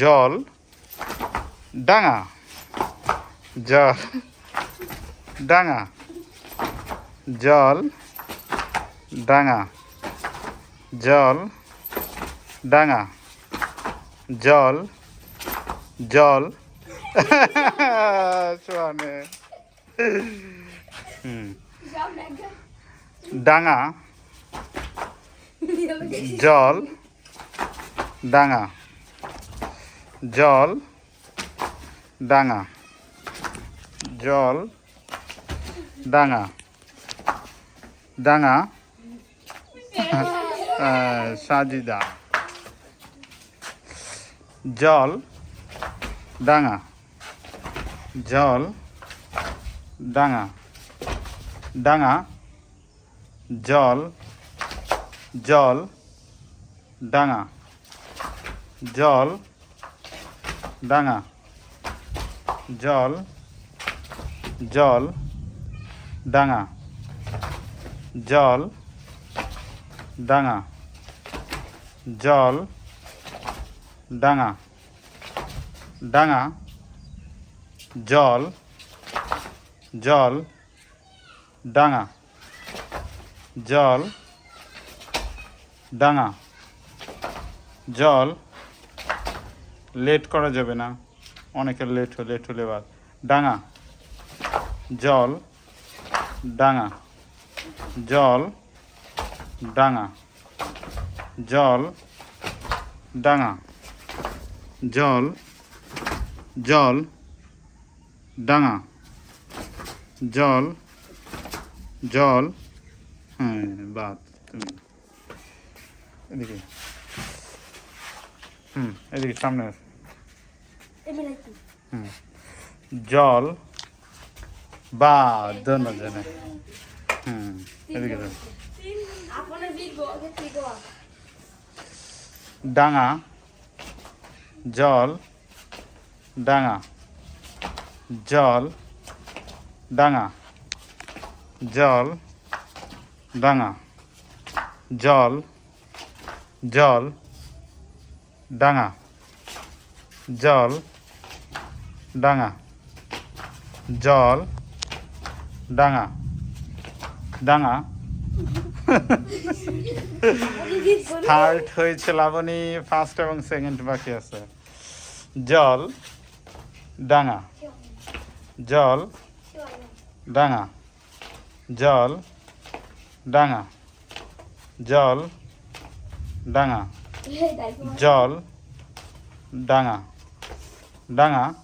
জল ডাঙা জল ডাঙা জল ডাঙা জল ডাঙা জল জল ডাঙা জল ডাঙা। জল, ডাঙা। জল, ডাঙা। ডাঙা সাজিদা। জল, ডাঙা। জল, ডাঙা। ডাঙা, জল জল, ডাঙা। জল ডাঙা। জল জল, ডাঙা। জল ডাঙা। জল, ডাঙা। ডাঙা। জল জল, ডাঙা। জল ডাঙা। জল লেট করা যাবে না। অনেকের লেট হলে লেট হলে বাদ। ডাঙা। জল। ডাঙা। জল। ডাঙা। জল। ডাঙা। জল। জল। ডাঙা। জল। জল। হ্যাঁ বাদ। তুমি। এদিকে। হুম, এদিকে, সামনে আসো। জল বা দোনো ডাঙা জল ডাঙা জল ডাঙা জল ডাঙা জল জল ডাঙা জল ডাঙা। জল। ডাঙা। ডাঙা। থার্ড হয়েছে লাবণী ফার্স্ট এবং সেকেন্ড বাকি আছে। জল। ডাঙা। জল। ডাঙা। জল। ডাঙা। জল। ডাঙা। জল। ডাঙা। ডাঙা।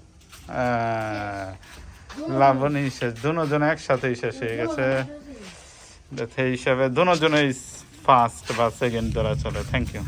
লাবণী শেষ, দুজন একসাথেই শেষ হয়ে গেছে। সেই হিসাবে দুজনেই ফার্স্ট বা সেকেন্ড ধরা চলে। Thank you